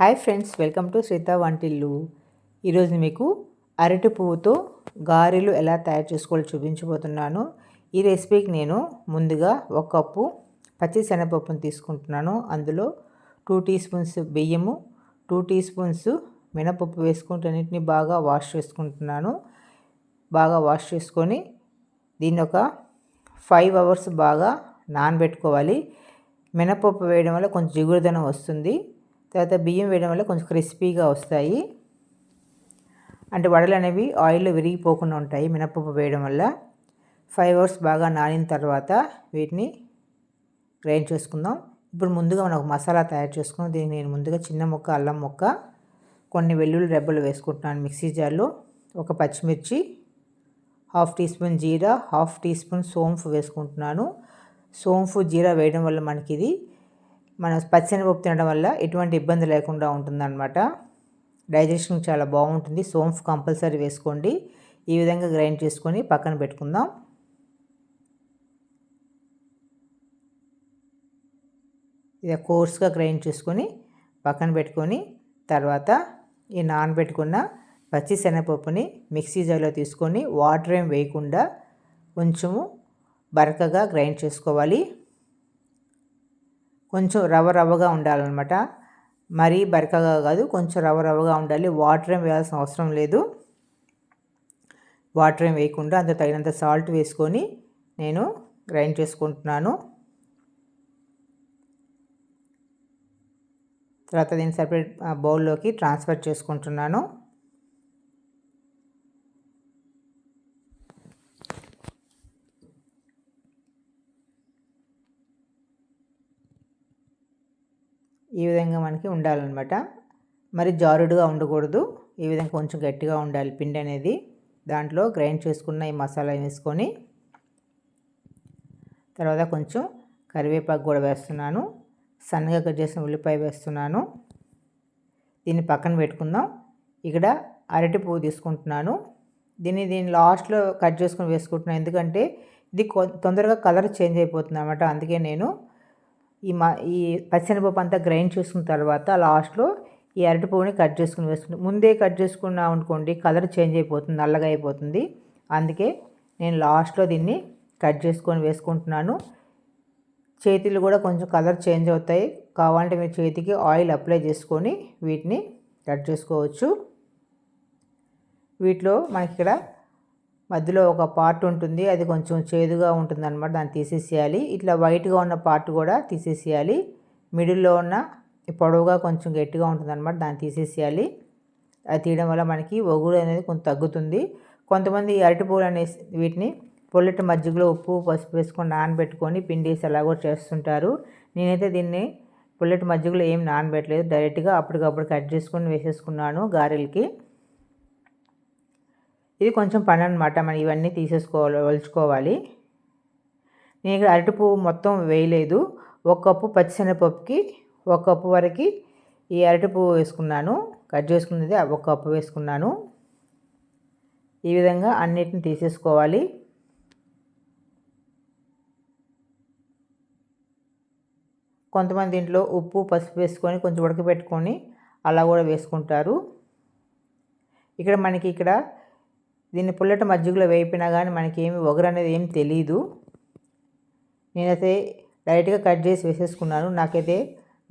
Hi friends welcome to Sritha Vantillu. ఈరోజు మీకు అరటి పువ్వుతో గారెలు ఎలా తయారు చేసుకోవాలో చూపించబోతున్నాను. ఈ రెసిపీకి నేను ముందుగా ఒక కప్పు పచ్చి శనగపప్పును తీసుకుంటున్నాను. అందులో టూ టీ స్పూన్స్ బియ్యము టూ టీ స్పూన్స్ మినపప్పు వేసుకుంటే అన్నింటినీ బాగా వాష్ చేసుకుంటున్నాను. బాగా వాష్ చేసుకొని దీన్ని ఒక ఫైవ్ అవర్స్ బాగా నానబెట్టుకోవాలి. మినపప్పు వేయడం వల్ల కొంచెం జిగురుదనం వస్తుంది. తర్వాత బియ్యం వేయడం వల్ల కొంచెం క్రిస్పీగా వస్తాయి. అంటే వడలు అనేవి ఆయిల్లో విరిగిపోకుండా ఉంటాయి మినపప్పు వేయడం వల్ల. ఫైవ్ అవర్స్ బాగా నానిన తర్వాత వీటిని గ్రైండ్ చేసుకుందాం. ఇప్పుడు ముందుగా మనం ఒక మసాలా తయారు చేసుకుందాం. దీనికి నేను ముందుగా చిన్న ముక్క అల్లం ముక్క కొన్ని వెల్లుల్లి రెబ్బలు వేసుకుంటున్నాను మిక్సీ జార్లో. ఒక పచ్చిమిర్చి హాఫ్ టీ స్పూన్ జీరా హాఫ్ టీ స్పూన్ సోంఫ్ వేసుకుంటున్నాను. సోంఫు జీరా వేయడం వల్ల మనకి ఇది మనం పచ్చనిపప్పు తినడం వల్ల ఎటువంటి ఇబ్బంది లేకుండా ఉంటుందన్నమాట. డైజెషన్ చాలా బాగుంటుంది. సోంఫ్ కంపల్సరీ వేసుకోండి. ఈ విధంగా గ్రైండ్ చేసుకొని పక్కన పెట్టుకుందాం. ఇది కోర్స్గా గ్రైండ్ చేసుకొని పక్కన పెట్టుకొని తర్వాత ఈ నానబెట్టుకున్న పచ్చి శనగపప్పుని మిక్సీ జార్లో తీసుకొని వాటర్ ఏం వేయకుండా కొంచెము బరకగా గ్రైండ్ చేసుకోవాలి. కొంచెం రవ్వ రవ్వగా ఉండాలన్నమాట. మరీ బరకగా కాదు కొంచెం రవ్వ రవ్వగా ఉండాలి. వాటర్ ఏం వేయాల్సిన అవసరం లేదు. వాటర్ ఏం వేయకుండా అంత తగినంత సాల్ట్ వేసుకొని నేను గ్రైండ్ చేసుకుంటున్నాను. తర్వాత దీన్ని సపరేట్ బౌల్లోకి ట్రాన్స్ఫర్ చేసుకుంటున్నాను. ఈ విధంగా మనకి ఉండాలన్నమాట. మరి జారుడుగా ఉండకూడదు. ఈ విధంగా కొంచెం గట్టిగా ఉండాలి పిండి అనేది. దాంట్లో గ్రైండ్ చేసుకున్న ఈ మసాలా వేసుకొని తర్వాత కొంచెం కరివేపాకు కూడా వేస్తున్నాను. సన్నగా కట్ చేసిన ఉల్లిపాయ వేస్తున్నాను. దీన్ని పక్కన పెట్టుకుందాం. ఇక్కడ అరటి పువ్వు తీసుకుంటున్నాను. దీన్ని దీన్ని లాస్ట్లో కట్ చేసుకుని వేసుకుంటున్నాను. ఎందుకంటే ఇది తొందరగా కలర్ చేంజ్ అయిపోతుంది అనమాట అందుకే నేను ఈ మా ఈ పచ్చనిపప్పు అంతా గ్రైండ్ చేసుకున్న తర్వాత లాస్ట్లో ఈ అరటిపప్పుని కట్ చేసుకుని వేసుకుంటాం. ముందే కట్ చేసుకున్నాం అనుకోండి కలర్ చేంజ్ అయిపోతుంది నల్లగా అయిపోతుంది. అందుకే నేను లాస్ట్లో దీన్ని కట్ చేసుకొని వేసుకుంటున్నాను. చేతులు కూడా కొంచెం కలర్ చేంజ్ అవుతాయి. కావాలంటే మీరు చేతికి ఆయిల్ అప్లై చేసుకొని వీటిని కట్ చేసుకోవచ్చు. వీటిలో మనకి ఇక్కడ మధ్యలో ఒక పార్ట్ ఉంటుంది. అది కొంచెం చేదుగా ఉంటుంది అనమాట దాన్ని తీసేసేయాలి. ఇట్లా వైట్గా ఉన్న పార్ట్ కూడా తీసేసేయాలి. మిడిల్లో ఉన్న పొడవుగా కొంచెం గట్టిగా ఉంటుంది అనమాట దాన్ని తీసేసేయాలి. అది తీయడం వల్ల మనకి ఒగుడు అనేది కొంచెం తగ్గుతుంది. కొంతమంది అరటిపూలు అనే వీటిని పొల్లటి మజ్జిగలో ఉప్పు పసుపు వేసుకొని నానబెట్టుకొని పిండేసి అలా కూడా చేస్తుంటారు. నేనైతే దీన్ని పుల్లటి మజ్జిగలో ఏం నానబెట్టలేదు. డైరెక్ట్గా అప్పటికప్పుడు కట్ చేసుకొని వేసేసుకున్నాను గారెలకి. ఇది కొంచెం పని అనమాట మనం ఇవన్నీ తీసేసుకోవాలి వలుచుకోవాలి నేను ఇక్కడ అరటిపువ్వు మొత్తం వేయలేదు. ఒక కప్పు పచ్చిశనగపప్పుకి ఒక కప్పు వరకు ఈ అరటి పువ్వు వేసుకున్నాను. కట్ చేసుకున్నది ఒక కప్పు వేసుకున్నాను. ఈ విధంగా అన్నిటిని తీసేసుకోవాలి. కొంతమంది దీంట్లో ఉప్పు పసుపు వేసుకొని కొంచెం ఉడకబెట్టుకొని అలా కూడా వేసుకుంటారు. ఇక్కడ మనకి ఇక్కడ దీన్ని పుల్లట మజ్జిగలో వేయిపోయినా కానీ మనకి ఏమి ఒగరు అనేది ఏం తెలియదు నేనైతే డైరెక్ట్గా కట్ చేసి వేసేసుకున్నాను. నాకైతే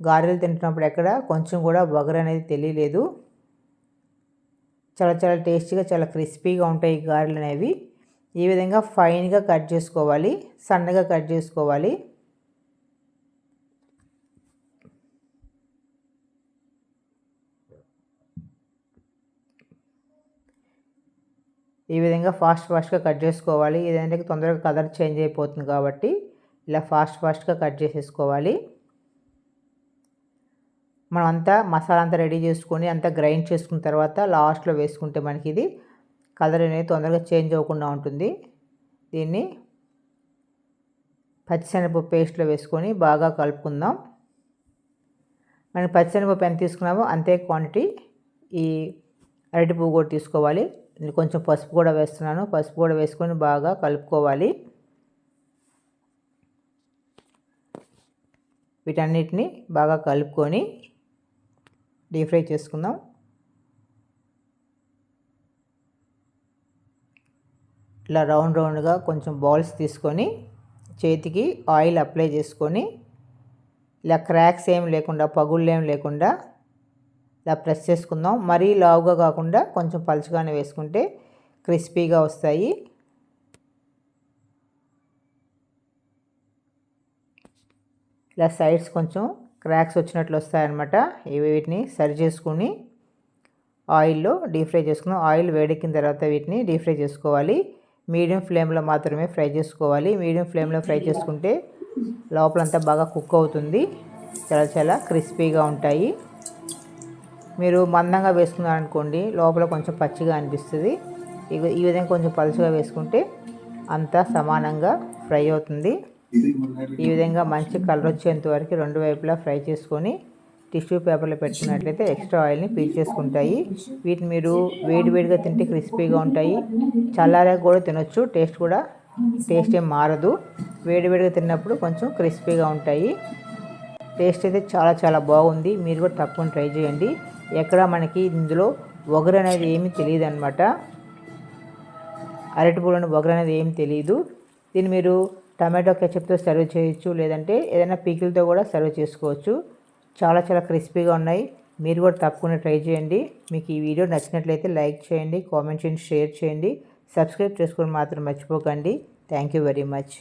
గారెలు తింటున్నప్పుడు ఎక్కడ కొంచెం కూడా ఒగరు అనేది తెలియలేదు. చాలా చాలా టేస్టీగా చాలా క్రిస్పీగా ఉంటాయి గారెలు అనేవి ఈ విధంగా ఫైన్గా కట్ చేసుకోవాలి సన్నగా కట్ చేసుకోవాలి. ఈ విధంగా ఫాస్ట్ ఫాస్ట్గా కట్ చేసుకోవాలి. ఏదంటే తొందరగా కలర్ చేంజ్ అయిపోతుంది కాబట్టి ఇలా ఫాస్ట్ ఫాస్ట్గా కట్ చేసేసుకోవాలి. మనం అంతా మసాలా అంతా రెడీ చేసుకొని అంతా గ్రైండ్ చేసుకున్న తర్వాత లాస్ట్లో వేసుకుంటే మనకి ఇది కలర్ అనేది తొందరగా చేంజ్ అవ్వకుండా ఉంటుంది. దీన్ని పచ్చిశనగపప్పు పేస్ట్లో వేసుకొని బాగా కలుపుకుందాం. మనం పచ్చిశనగపప్పు ఎంత తీసుకున్నామో అంతే క్వాంటిటీ ఈ అరటి పువ్వు కూడా తీసుకోవాలి. కొంచెం పసుపు కూడా వేస్తున్నాను. పసుపు కూడా వేసుకొని బాగా కలుపుకోవాలి. వీటన్నిటిని బాగా కలుపుకొని డీప్ ఫ్రై చేసుకుందాం. ఇలా రౌండ్ రౌండ్గా కొంచెం బాల్స్ తీసుకొని చేతికి ఆయిల్ అప్లై చేసుకొని ఇలా క్రాక్స్ ఏం లేకుండా పగుళ్ళు ఏం లేకుండా ఇలా ప్రెస్ చేసుకుందాం. మరీ లావుగా కాకుండా కొంచెం పలుచగానే వేసుకుంటే క్రిస్పీగా వస్తాయి. ఇలా సైడ్స్ కొంచెం క్రాక్స్ వచ్చినట్లు వస్తాయన్నమాట. వీటిని సరి చేసుకుని ఆయిల్లో డీప్ ఫ్రై చేసుకుందాం. ఆయిల్ వేడెక్కిన తర్వాత వీటిని డీప్ ఫ్రై చేసుకోవాలి. మీడియం ఫ్లేమ్లో మాత్రమే ఫ్రై చేసుకోవాలి. మీడియం ఫ్లేమ్లో ఫ్రై చేసుకుంటే లోపలంతా బాగా కుక్ అవుతుంది. చాలా చాలా క్రిస్పీగా ఉంటాయి. మీరు మందంగా వేసుకున్నారనుకోండి లోపల కొంచెం పచ్చిగా అనిపిస్తుంది. ఈ విధంగా కొంచెం పలుచగా వేసుకుంటే అంతా సమానంగా ఫ్రై అవుతుంది. ఈ విధంగా మంచి కలర్ వచ్చేంత వరకు రెండు వైపులా ఫ్రై చేసుకొని టిష్యూ పేపర్లో పెట్టుకున్నట్లయితే ఎక్స్ట్రా ఆయిల్ని పీల్ చేసుకుంటాయి వీటిని మీరు వేడివేడిగా తింటే క్రిస్పీగా ఉంటాయి. చల్లారాక కూడా తినొచ్చు టేస్ట్ కూడా టేస్ట్ ఏం మారదు వేడివేడిగా తిన్నప్పుడు కొంచెం క్రిస్పీగా ఉంటాయి. టేస్ట్ అయితే చాలా చాలా బాగుంది. మీరు కూడా తప్పకుండా ట్రై చేయండి. ఎక్కడ మనకి ఇందులో ఒగరు అనేది ఏమీ తెలియదు అనమాట అరటిపూలను ఒగరు అనేది ఏమి తెలియదు. దీన్ని మీరు టమాటో కెచప్తో సర్వ్ చేయొచ్చు లేదంటే ఏదైనా పీకిలతో కూడా సర్వ్ చేసుకోవచ్చు. చాలా చాలా క్రిస్పీగా ఉన్నాయి. మీరు కూడా తప్పకుండా ట్రై చేయండి. మీకు ఈ వీడియో నచ్చినట్లయితే లైక్ చేయండి కామెంట్ చేయండి షేర్ చేయండి. సబ్స్క్రైబ్ చేసుకోవడం మాత్రం మర్చిపోకండి. Thank you very much.